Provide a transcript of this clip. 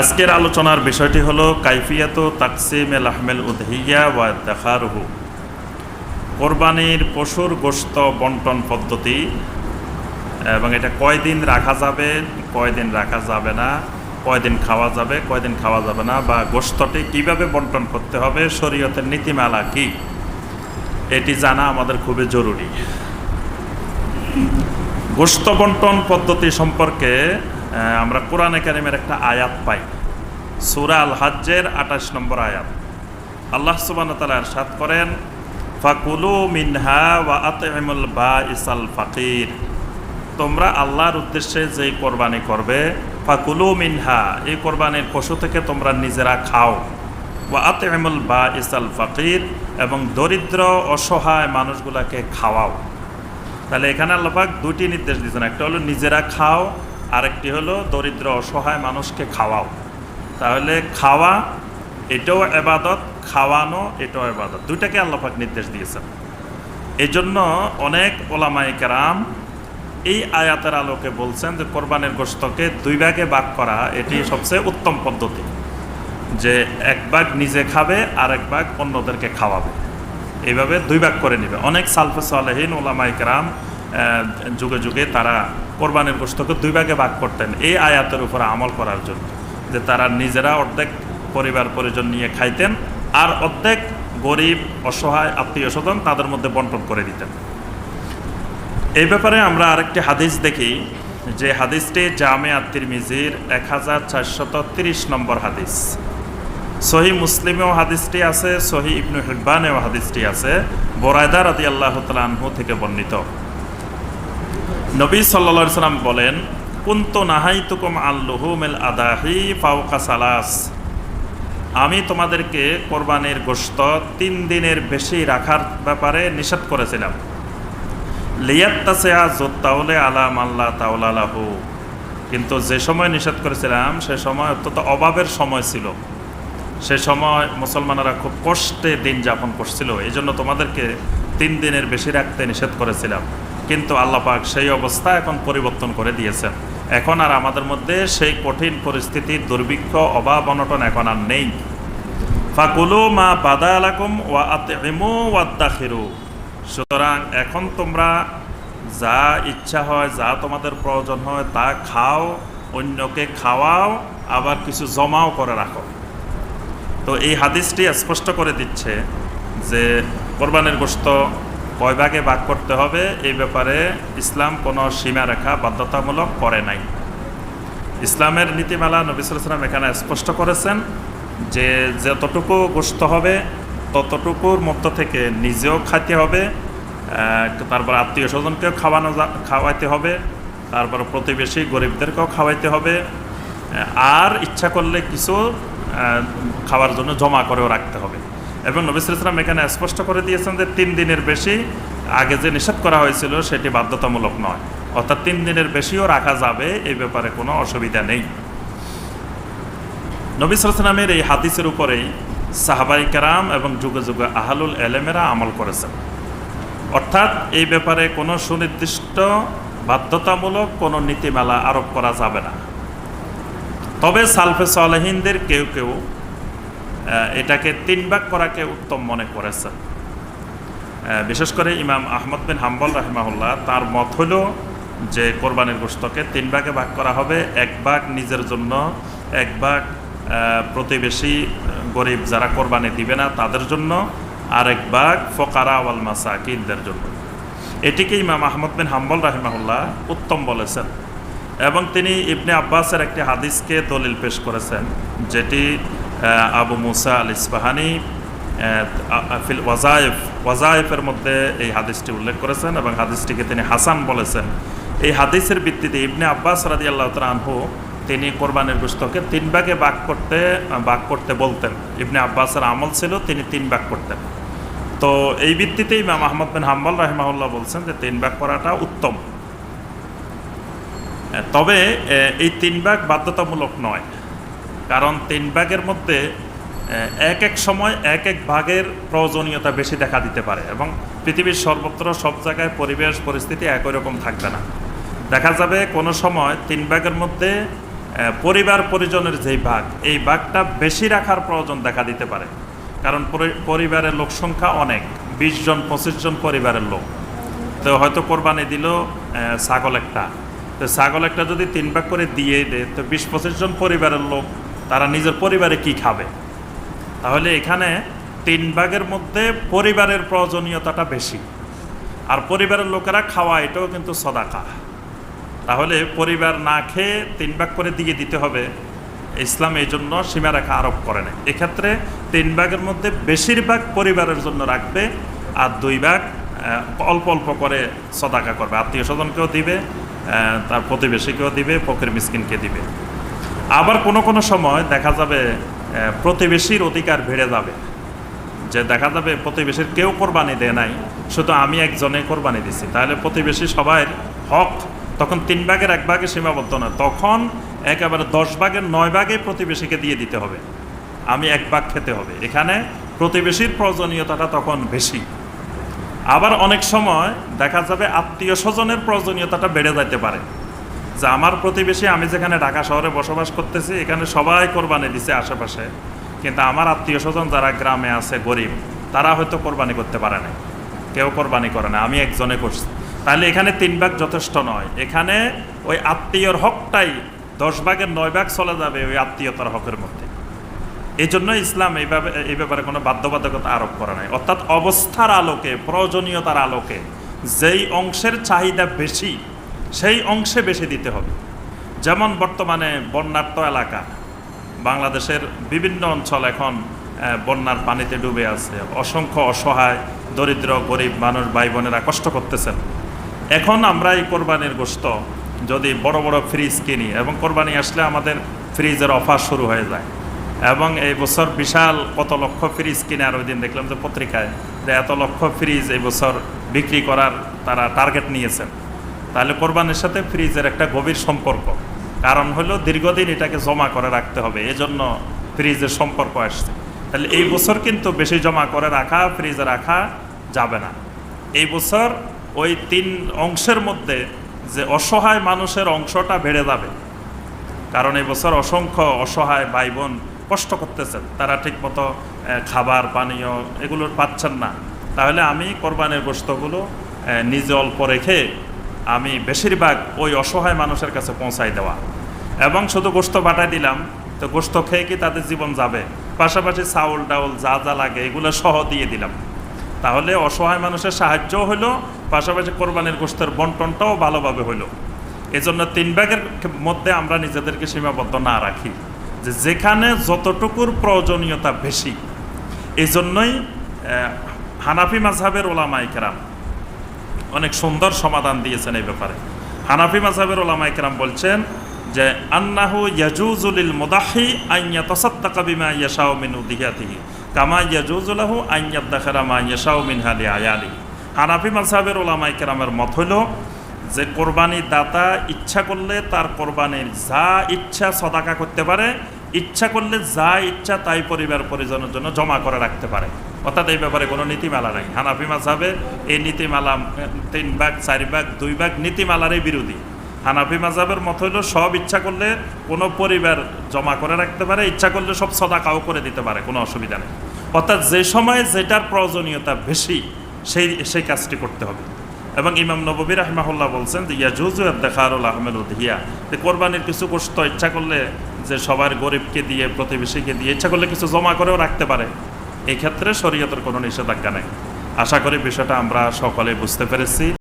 আজকের আলোচনার বিষয়টি হলো, কাইফিয়াত তাকসিম এল আহমেল উদহিয়া ওয়া দেখারহু কোরবানির পশুর গোস্ত বন্টন পদ্ধতি, এবং এটা কয়দিন রাখা যাবে, কয়দিন রাখা যাবে না, কয়দিন খাওয়া যাবে, কয়দিন খাওয়া যাবে না, বা গোস্তটি কীভাবে বন্টন করতে হবে, শরীয়তের নীতিমালা কি? এটি জানা আমাদের খুবই জরুরি। গোস্ত বন্টন পদ্ধতি সম্পর্কে আমরা কোরআন একাডেমির একটা আয়াত পাই। সুরা আল হাজ্জের আঠাশ নম্বর আয়াত। আল্লাহ সুবান তালা এরশাদ করেন, ফাকুলু মিনহা ওয়া আতইমুল বা ইসাল ফাকির। তোমরা আল্লাহর উদ্দেশ্যে যেই কোরবানি করবে, ফাকুলু মিনহা, এই কোরবানির পশু থেকে তোমরা নিজেরা খাও। ওয়া আতইমুল বা ইসাল ফাকির, এবং দরিদ্র, অসহায় মানুষগুলাকে খাওয়াও। তাহলে এখানে আল্লাপাক দুটি নির্দেশ দিয়েছেন। একটা হলো নিজেরা খাও আরেকটি হলো দরিদ্র অসহায় মানুষকে খাওয়াও। তাহলে খাওয়া এটাও এবাদত খাওয়ানো এটাও এবাদত। দুইটাকে আল্লাপাক নির্দেশ দিয়েছেন। এই জন্য অনেক ওলামাই কেরাম এই আয়াতের আলোকে বলছেন যে কোরবানের গোস্তকে দুই ভাগে ভাগ করা এটি সবচেয়ে উত্তম পদ্ধতি। যে এক ভাগ নিজে খাবে আর এক ভাগ অন্যদেরকে খাওয়াবে। এইভাবে দুই ভাগ করে নেবে। অনেক সালফে সালেহীন ওলামা ইকরাম আহ, যুগে যুগে তারা কোরবানির গোস্তকে দুই ভাগে ভাগ করতেন। এই আয়াতের উপর আমল করার জন্য, যে তারা নিজেরা অর্ধেক পরিবার পরিজন নিয়ে খাইতেন আর অর্ধেক গরিব, অসহায়, আত্মীয় স্বজন তাদের মধ্যে বন্টন করে দিতেন। এই ব্যাপারে আমরা আরেকটি হাদিস দেখি, যে হাদিসটি জামে আত্মির মিজির এক হাজার চারশত তিরিশ নম্বর হাদিস। সহি মুসলিমেও হাদিসটি আছে, সহি ইবনু হিব্বানেও হাদিসটি আছে, বোরায়দা রাদি আল্লাহ আনহু থেকে বর্ণিত। নবী সাল্লা সাল্লাম বলেন, কুন্ত নাহাই তুকুম আল্লুহুমেল আদাহি ফাউকা সালাস। আমি তোমাদেরকে কোরবানির গোস্ত তিন দিনের বেশি রাখার ব্যাপারে নিষেধ করেছিলাম। লিয়াত্তাসেয়া জোত্তাউলে আলাম আল্লাহ তাউলালাহু কিন্তু যে সময় নিষেধ করেছিলাম, সে সময় অত্যন্ত অভাবের সময় ছিল। সে সময় মুসলমানেরা খুব কষ্টে দিন যাপন করছিল। এই জন্য তোমাদেরকে তিন দিনের বেশি রাখতে নিষেধ করেছিলাম। কিন্তু আল্লাপাক সেই অবস্থা এখন পরিবর্তন করে দিয়েছেন। এখন আর আমাদের মধ্যে সেই কঠিন পরিস্থিতির দুর্ভিক্ষ, অভাব, অনটন এখন আর নেই। ফাকুলু মা বাদা আলাকুম ওয়া আতইমু ওয়াদ্দাখিরু সুতরাং এখন তোমরা যা ইচ্ছা হয়, যা তোমাদের প্রয়োজন হয়, তা খাও, অন্যকে খাওয়াও, আবার কিছু জমাও করে রাখো। তো এই হাদিসটি স্পষ্ট করে দিচ্ছে যে কোরবানির গোস্ত কয় ভাগে ভাগ করতে হবে। এই ব্যাপারে ইসলাম কোনো সীমারেখা বাধ্যতামূলক করে নাই। ইসলামের নীতিমালা নবিসাম এখানে স্পষ্ট করেছেন যে যতটুকু গোস্ত হবে, ততটুকুর মধ্য থেকে নিজেও খাইতে হবে তারপর আত্মীয় স্বজনকেও খাওয়ানো খাওয়াইতে হবে, তারপর প্রতিবেশী গরিবদেরকেও খাওয়াইতে হবে আর ইচ্ছা করলে কিছু খাওয়ার জন্য জমা করেও রাখতে হবে। এবং নবিসাম এখানে স্পষ্ট করে দিয়েছেন যে তিন দিনের বেশি আগে যে নিষেধ করা হয়েছিল সেটি বাধ্যতামূলক নয়। অর্থাৎ তিন দিনের বেশিও রাখা যাবে এই ব্যাপারে কোনো অসুবিধা নেই। নবী সালামের এই হাদিসের উপরেই সাহাবাই কারাম এবং যুগে যুগে আহালুল এলেমেরা আমল করেছেন। অর্থাৎ এই ব্যাপারে কোনো সুনির্দিষ্ট বাধ্যতামূলক কোনো নীতিমালা আরোপ করা যাবে না। তবে সালফে সালেহিনদের কেউ কেউ এটাকে তিন ভাগ করাকে উত্তম মনে করেছেন আহ, বিশেষ করে ইমাম আহমদ বিন হাম্বল রাহমাহুল্লাহ তার মত হল যে কোরবানির গোস্তকে তিন ভাগে ভাগ করা হবে এক ভাগ নিজের জন্য এক ভাগ প্রতিবেশী গরিব যারা কোরবানি দিবে না তাদের জন্য আর এক ভাগ ফকারা ওয়াল মাসাকিনদের জন্য। এটিকে ইমাম আহমদ বিন হাম্বল রাহিমাহুল্লাহ উত্তম বলেছেন এবং তিনি ইবনে আব্বাসের একটি হাদিসকে দলিল পেশ করেছেন যেটি আবু মুসা আল ইসবাহানি ফিল ওয়াজাইফ, ওয়াজাইফের মধ্যে এই হাদিসটি উল্লেখ করেছেন এবং হাদিসটিকে তিনি হাসান বলেছেন। এই হাদিসের ভিত্তিতে ইবনে আব্বাস রাজি আল্লাহ আনহু তিনি কোরবানির গোস্তকে তিন ভাগে ভাগ করতে ভাগ করতে বলতেন। ইবনে আব্বাসের আমল ছিল তিনি তিন ভাগ করতেন। তো এই ভিত্তিতেই ইমাম আহমদ বিন হাম্বল রাহিমাহুল্লাহ বলছেন যে তিন ভাগ করাটা উত্তম। তবে এই তিন ভাগ বাধ্যতামূলক নয়। কারণ তিন ভাগের মধ্যে এক এক সময় এক এক ভাগের প্রয়োজনীয়তা বেশি দেখা দিতে পারে এবং পৃথিবীর সর্বত্র সব জায়গায় পরিবেশ, পরিস্থিতি একই রকম থাকবে না। দেখা যাবে কোনো সময় তিন ভাগের মধ্যে পরিবার পরিজনের যেই ভাগ, এই ভাগটা বেশি রাখার প্রয়োজন দেখা দিতে পারে। কারণ পরিবারের লোক সংখ্যা অনেক, বিশ জন, পঁচিশ জন পরিবারের লোক। তো হয়তো কোরবানি দিল ছাগল একটা। তো ছাগল একটা যদি তিন ভাগ করে দিয়ে দেয়, তো বিশ, পঁচিশ জন পরিবারের লোক তারা নিজের পরিবারে কি খাবে? তাহলে এখানে তিন ভাগের মধ্যে পরিবারের প্রয়োজনীয়তাটা বেশি। আর পরিবারের লোকেরা খাওয়া এটাও কিন্তু সদাকা। তাহলে পরিবার না খেয়ে তিন ভাগ করে দিয়ে দিতে হবে। ইসলাম এই জন্য সীমারেখা আরোপ করে না এক্ষেত্রে তিন ভাগের মধ্যে বেশিরভাগ পরিবারের জন্য রাখবে আর দুই ভাগ অল্প অল্প করে সদাকা করবে। আত্মীয় স্বজনকেও দিবে তার প্রতিবেশীকেও দিবে, ফকির মিসকিনকে দিবে। আবার কোনো কোনো সময় দেখা যাবে প্রতিবেশীর অধিকার বেড়ে যাবে। যে দেখা যাবে প্রতিবেশীর কেউ কোরবানি দেয় নাই, শুধু আমি একজনে কোরবানি দিছি। তাহলে প্রতিবেশী সবাই হক তখন তিন ভাগের এক ভাগে সীমাবদ্ধ না। তখন একেবারে দশ ভাগের নয় ভাগে প্রতিবেশীকে দিয়ে দিতে হবে। আমি এক ভাগ খেতে হবে। এখানে প্রতিবেশীর প্রয়োজনীয়তাটা তখন বেশি। আবার অনেক সময় দেখা যাবে আত্মীয় স্বজনের প্রয়োজনীয়তাটা বেড়ে যাইতে পারে। যে আমার প্রতিবেশী আমি যেখানে ঢাকা শহরে বসবাস করতেছি, এখানে সবাই কোরবানি দিছে আশেপাশে। কিন্তু আমার আত্মীয় স্বজন যারা গ্রামে আছে, গরিব, তারা হয়তো কোরবানি করতে পারে না কেউ কোরবানি করে না, আমি একজনে করছি। তাহলে এখানে তিন ভাগ যথেষ্ট নয়। এখানে ওই আত্মীয়র হকটাই দশ ভাগের নয় ভাগ চলে যাবে ওই আত্মীয়তার হকের মধ্যে। এই জন্য ইসলাম এইভাবে এই ব্যাপারে কোনো বাধ্যবাধকতা আরোপ করে নাই। অর্থাৎ অবস্থার আলোকে, প্রয়োজনীয়তার আলোকে, যেই অংশের চাহিদা বেশি সেই অংশে বেশি দিতে হবে। যেমন বর্তমানে বন্যার্ত এলাকা, বাংলাদেশের বিভিন্ন অঞ্চল এখন বন্যার পানিতে ডুবে আছে। অসংখ্য অসহায়, দরিদ্র, গরিব মানুষ ভাই বোনেরা কষ্ট করতেছেন। এখন আমরা এই কোরবানির গোস্ত যদি বড় বড় ফ্রিজ কিনি এবং কোরবানি আসলে আমাদের ফ্রিজের অফার শুরু হয়ে যায়। এবং এই বছর বিশাল কত লক্ষ ফ্রিজ কিনে আর ওই দিন দেখলাম যে পত্রিকায় যে এত লক্ষ ফ্রিজ এই বছর বিক্রি করার তারা টার্গেট নিয়েছেন। তাহলে কোরবানির সাথে ফ্রিজের একটা গভীর সম্পর্ক। কারণ হলো দীর্ঘদিন এটাকে জমা করে রাখতে হবে, এজন্য ফ্রিজের সম্পর্ক আসছে। তাহলে এই বছর কিন্তু বেশি জমা করে রাখা, ফ্রিজে রাখা যাবে না। এই বছর ওই তিন অংশের মধ্যে যে অসহায় মানুষের অংশটা বেড়ে যাবে। কারণ এই বছর অসংখ্য অসহায় ভাই বোন কষ্ট করতেছেন, তারা ঠিকমতো খাবার, পানীয় এগুলো পাচ্ছেন না। তাহলে আমি কোরবানির বস্তুগুলো নিজে অল্প রেখে আমি বেশিরভাগ ওই অসহায় মানুষের কাছে পৌঁছাই দেওয়া। এবং শুধু গোস্ত বাটাই দিলাম, তো গোস্ত খেয়ে কি তাদের জীবন যাবে? পাশাপাশি চাউল, ডাউল, যা যা লাগে, এগুলো সহ দিয়ে দিলাম। তাহলে অসহায় মানুষের সাহায্যও হলো পাশাপাশি কোরবানির গোস্তের বন্টনটাও ভালোভাবে হলো এজন্য তিন ভাগের মধ্যে আমরা নিজেদেরকে সীমাবদ্ধ না রাখি, যে যেখানে যতটুকুর প্রয়োজনীয়তা বেশি। এই জন্যই হানাফি মাঝহাবের ওলামাই কেরাম অনেক সুন্দর সমাধান দিয়েছেন এই ব্যাপারে। হানাফি মাসাবের ওলামাই কেরাম বলছেন যে, আন্নাহু ইয়াজুজুলিল মুদাহি আইয়া তসাত্তাকা বিমা ইয়াশাউ মিন উদিয়াতিহি কামা ইয়াজুজুলাহু আইয়াদ দাখারা মা ইয়াশাউ মিন হালি আয়ালি হানাফি মাঝহাবের ওলামাই কেরামের মত হলো যে কোরবানি দাতা ইচ্ছা করলে তার কোরবানির যা ইচ্ছা সদাকা করতে পারে ইচ্ছা করলে যা ইচ্ছা তাই পরিবার পরিজনের জন্য জমা করে রাখতে পারে। অর্থাৎ এই ব্যাপারে কোনো নীতিমালা নাই। হানাফি মাঝাবে এই নীতিমালা, তিন ভাগ, চার ভাগ, দুই ভাগ নীতিমালারই বিরোধী। হানাফি মাঝাবের মত হইল সব ইচ্ছা করলে কোনো পরিবার জমা করে রাখতে পারে, ইচ্ছা করলে সব সদাকাও করে দিতে পারে, কোনো অসুবিধা নেই। অর্থাৎ যে সময় যেটার প্রয়োজনীয়তা বেশি, সেই সেই কাজটি করতে হবে। এবং ইমাম নবী রাহমাহুল্লাহ বলছেন যে ইয়াজুজু দেখারুল আহমেদ উদ্হিয়া যে কোরবানির কিছু কষ্ট ইচ্ছা করলে যে সবার গরিবকে দিয়ে, প্রতিবেশীকে দিয়ে ইচ্ছা করলে কিছু জমা করেও রাখতে পারে। এক্ষেত্রে ক্ষেত্রে শরীয়তের কোনো নিষেধাজ্ঞা নেই। আশা করি বিষয়টা আমরা সকলে বুঝতে পেরেছি।